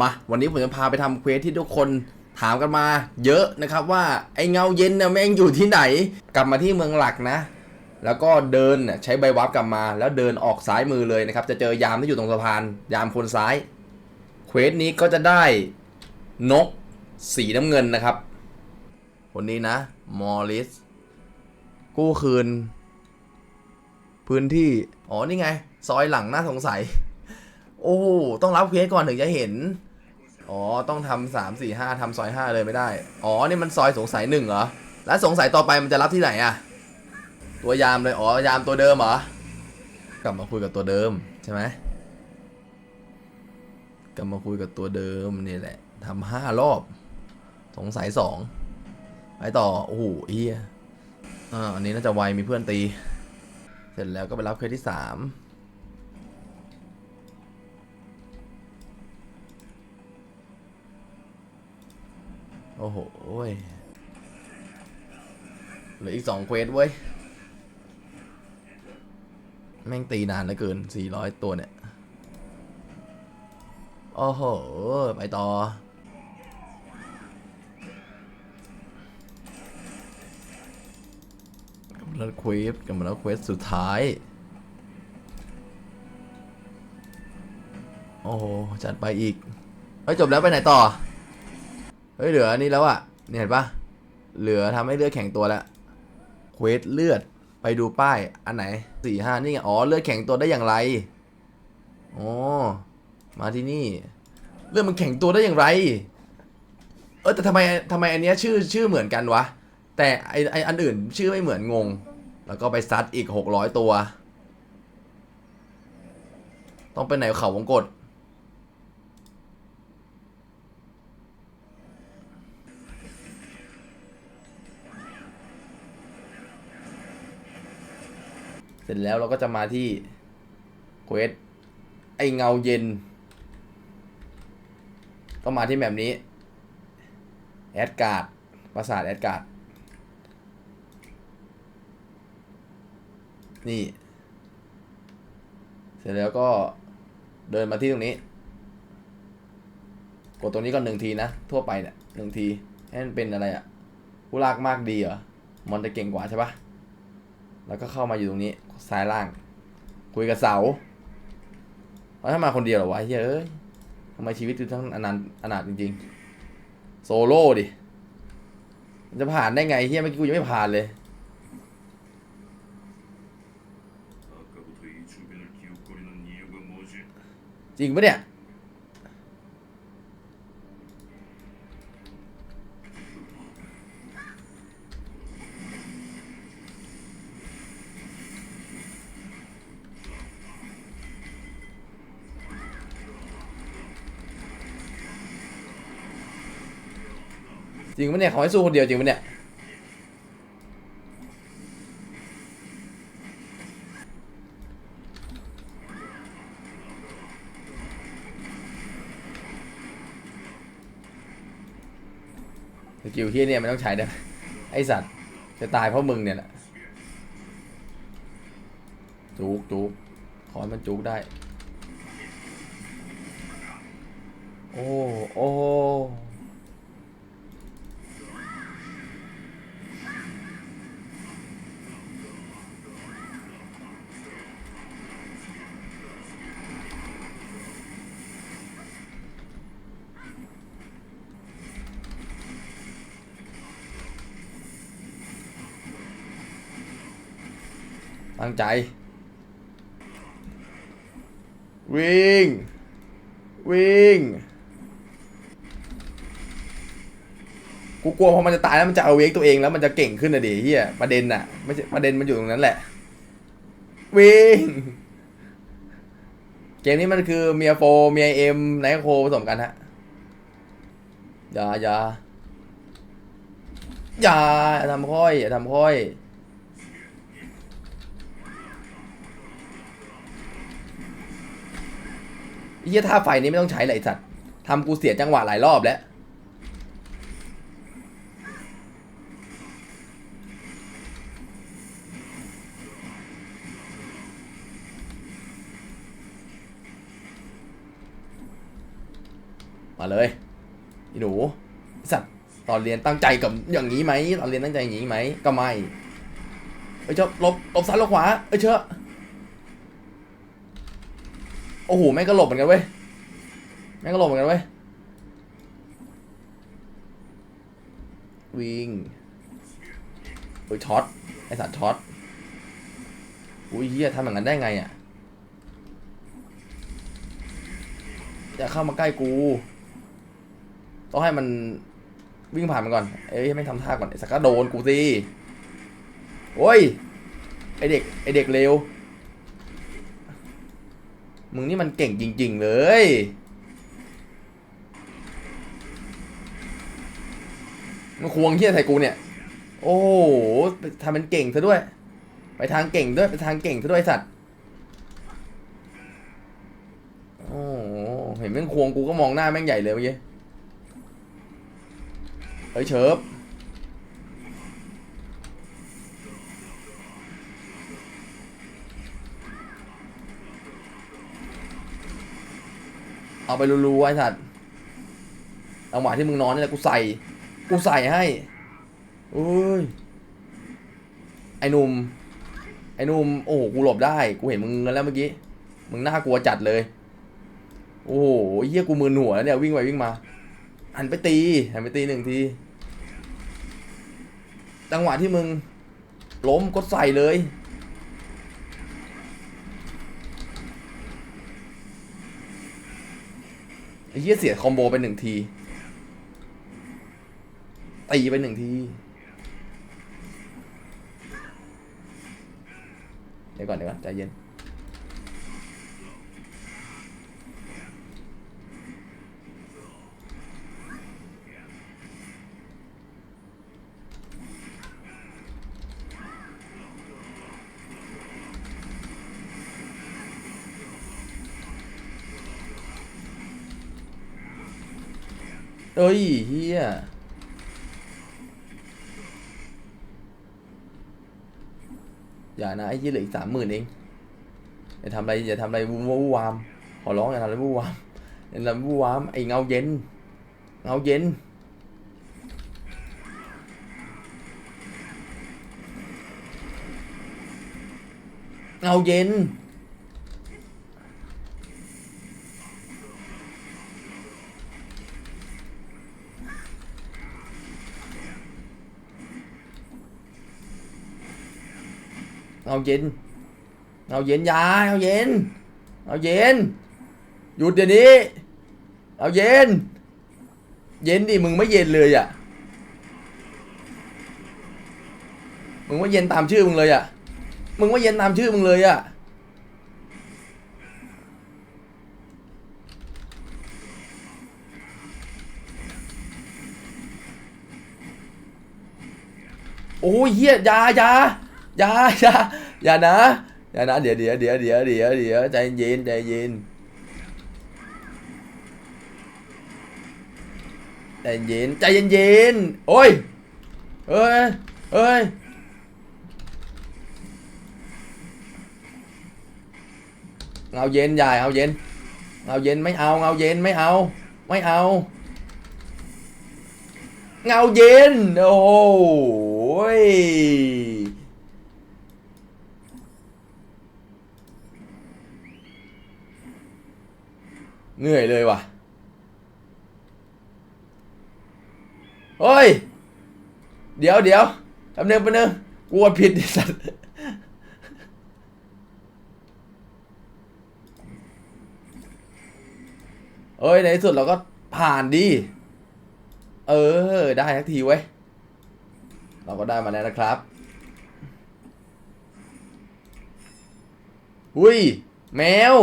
มาวันนี้ผมจะพาไปทำเควสที่ทุกคนถามกันมา เยอะนะครับว่าไอเงาเย็นเนี่ยแม่งอยู่ที่ไหน กลับมาที่เมืองหลักนะ แล้วก็เดินใช้ใบวับกลับมา แล้วเดินออกซ้ายมือเลยนะครับ จะเจอยามที่อยู่ตรงสะพาน ยามคนซ้ายเควสนี้ก็จะได้นกสีน้ำเงินนะครับ คนนี้นะมอริสกู้คืน พื้นที่ อ๋อ นี่ไง ซอยหลังน่าสงสัย โอ้โหต้องรับเควสก่อนถึงจะเห็น อ๋อ ต้องทำสามสี่ห้าทำซอยห้าเลยไม่ได้ อ๋อ นี่มันซอยสงสัยหนึ่งเหรอ แล้วสงสัยต่อไปมันจะรับที่ไหนอะตัวยามเลย อ๋อ ยามตัวเดิมเหรอ กลับมาคุยกับตัวเดิมใช่ไหมกลับมาคุยกับตัวเดิมนี่แหละทำห้ารอบ สงสัยสองไปต่อ โอ้โหเฮียอ่าอันนี้น่าจะไวมีเพื่อนตี เสร็จแล้วก็ไปรับเควสที่สาม โอ้โหเหลืออีกสองเควสเว้ย แม่งตีนานเหลือเกิน 400 ตัวเนี่ย โอ้โห ไปต่อ กำลังเควสกำลังเควสสุดท้าย โอ้โห จัดไปอีกเฮ้ยจบแล้วไปไหนต่อ เฮ้ยเหลืออันนี้แล้วอะเนี่ยเห็นปะเหลือทำให้เลือดแข็งตัวแล้วเควสเลือดไปดูป้ายอันไหนสี่ห้านี่ไงอ๋อเลือดแข็งตัวได้อย่างไรอ๋อมาที่นี่ เลือดมันแข็งตัวได้อย่างไร เออแต่ทำไมทำไมอันเนี้ยชื่อชื่อเหมือนกันวะ แต่ไอไออันอื่นชื่อไม่เหมือนงง แล้วก็ไปซัดอีกหกร้อยตัว ต้องไปไหนเขาวงกฏ สร็จแล้วเราก็จะมาที่เควสไอเงาเย็น ก็มาที่แบบนี้แอดการ์ดปราสาทแอดการ์ดนี่ เสร็จแล้วก็เดินมาที่ตรงนี้ กดตรงนี้ก่อนหนึ่งทีนะ ทั่วไปเนี่ยหนึ่งทีให้มันเป็นอะไรอะผู้ลากมากดีเหรอมันจะเก่งกว่าใช่ปะ แล้วก็เข้ามาอยู่ตรงนี้ซ้ายล่าง คุยกับเสาแล้วถ้ามาคนเดียวเหรอวะเฮ้ยทำไมชีวิตคือทั้งอนันต์อนาถจริงๆ โซโล่ดิจะผ่านได้ไงเฮียเมื่อกี้กูยังไม่ผ่านเลย จริงปะเนี่ย จริงปะเนี่ยเขาให้สู้คนเดียวจริงปะเนี่ยสกิลเฮียเนี่ยมันต้องใช้นะไอสัตว์จะตายเพราะมึงเนี่ยแหละจุกจุกขอให้มันจุกได้ โอ้ โอ้ ตั้งใจ วิ่ง วิ่ง กูกลัวพอมันจะตายแล้วมันจะเอาเวกตัวเองแล้วมันจะเก่งขึ้นนะดิเฮียประเด็นน่ะไม่ใช่ประเด็นมันอยู่ตรงนั้นแหละ วิ่ง เกมนี้มันคือเมียโฟเมียเอ็มไนโคผสมกันฮะอย่าอย่าอย่าอย่าทำค่อยอย่าทำค่อย ไอ้ เหี้ยท่าไฟนี้ไม่ต้องใช้เลยสัตว์ทำกูเสียจังหวะหลายรอบแล้วมาเลยอีหนูสัตว์ตอนเรียนตั้งใจกับอย่างนี้ไหมตอนเรียนตั้งใจอย่างนี้ไหมก็ไม่เอ้ยเจ้าลบลบซ้ายลบขวาเอ้ยเชอะ โอ้โหแม่งก็หลบเหมือนกันเว้ยแม่งก็หลบเหมือนกันเว้ยวิ่งเฮ้ยช็อตไอสัตว์ช็อตอุ้ยเฮียทำอย่างนั้นได้ไงอะอย่าเข้ามาใกล้กู ต้องให้มันวิ่งผ่านมันก่อน เอ้ยไม่ทำท่าก่อนไอ้สักก็โดนกูสิโอ้ย ไอเด็ก ไอเด็กเลว มึงนี่มันเก่งจริง ๆ เลย มันควงเฮี้ยใส่กูเนี่ย โอ้โหทำเป็นเก่งซะด้วย ไปทางเก่งด้วยไปทางเก่งซะด้วยสัตว์ โอ้โหเห็นแม่งควงกูก็มองหน้าแม่งใหญ่เลยเมื่อกี้ เฮ้ยเชิบ เอาไปรัวๆไอ้สัตว์เอาหวะที่มึงนอนนี่แหละกูใส่ กูใส่ให้อุ้ย ไอ้หนุ่ม ไอ้หนุ่ม โอ้โห กูหลบได้ กูเห็นมึงแล้วเมื่อกี้ มึงน่ากลัวจัดเลย โอ้โหเฮียกูมือหัวแล้วเนี่ย วิ่งไปวิ่งมา หันไปตี หันไปตีหนึ่งที จังหวะที่มึงล้มกดใส่เลย ไอ้เหี้ยเสียคอมโบไปหนึ่งที ตีไปหนึ่งทีเดี๋ยวก่อนเดี๋ยวก่อนใจเย็น เอ้ยเฮียอย่านะไอ้ยี่เหลืออีกสามหมื่นเองอย่าทำอะไรอย่าทำอะไรวูวูวามขอร้องอย่าทำอะไรวูวามอย่าทำวูวามไอ้เงาเย็น เงาเย็นเงาเย็น เอาเย็น เอาเย็นยาเอาเย็น เอาเย็น หยุดเดี๋ยวนี้ เอาเย็น เย็นดิมึงไม่เย็นเลยอะ มึงว่าเย็นตามชื่อมึงเลยอะ มึงว่าเย็นตามชื่อมึงเลยอะโอ้ยเฮียยายา อยาอยาอย่านะ อย่านะ เดี๋ยวเดี๋ยวเดี๋ยวเดี๋ยวเดี๋ยวเดี๋ยวใจเย็นใจเย็นใจเย็นใจเย็นเย็นโอ้ยเอ้ยเอ้ยเงาเย็นใหญ่เอาเย็นเงาเย็นไม่เอาเงาเย็นไม่เอา ไม่เอาเงาเย็นโอ้โหย เหนื่อยเลยว่ะเฮ้ย เดี๋ยวเดี๋ยวแป๊บนึงแป๊บนึงกลัวผิดไอ้สัตว์เอ้ย ในที่สุดเราก็ผ่านดิเออ ได้ทักทีเว้ เราก็ได้มาแล้วนะครับอุ้ย แมว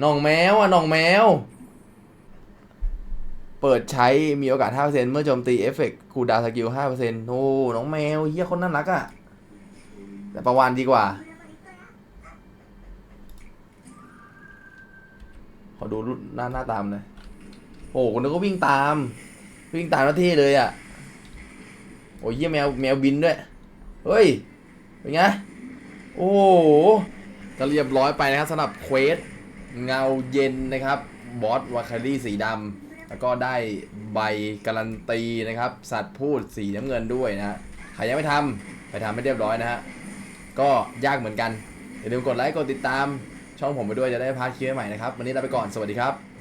น้องแมวอะน้องแมว เปิดใช้มีโอกาส 5%เมื่อโจมตีเอฟเฟกต์คูดาวน์สกิล 5%โอ้น้องแมวเฮียคนน่ารักอะ แต่ประวานดีกว่า ขอดูรูปหน้าหน้าตามหน่อยโอ้โหคนนึกก็วิ่งตาม วิ่งตามหน้าที่เลยอะ โอ้ยเยี่ยแมวแมวบินด้วย เฮ้ย เป็นไง โอ้ก็เรียบร้อยไปนะครับสำหรับเควส เงาเย็นนะครับบอสวาคารี่สีดำแล้วก็ได้ใบการันตีนะครับ สัตว์พูดสีน้ำเงินด้วยนะฮะใครยังไม่ทำไปทำให้เรียบร้อยนะฮะก็ยากเหมือนกันอย่าลืมกดไลค์กดติดตามช่องผมไปด้วยจะได้พาร์ทคลิปใหม่นะครับ วันนี้ลาไปก่อนสวัสดีครับ